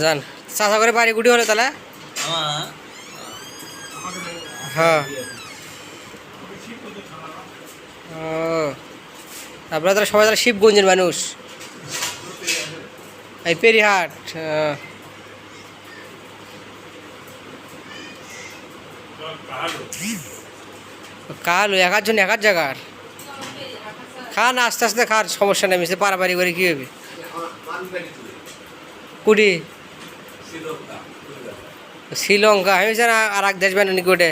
যান চাষা করে বাড়ি গুটি হলে তাহলে? হ্যাঁ। আপনারা তাহলে সবাই তাহলে শিবগঞ্জের মানুষ। এই পেরিহাট হ্যাঁ। কাল এক জন এক জায়গার খান আস্তে আস্তে খার সমস্যা নেই মিশে পারাপারি করে কী হবে? কুড়ি। শ্রীলঙ্কা। আমি আর এক দেশ বানানি কোটে।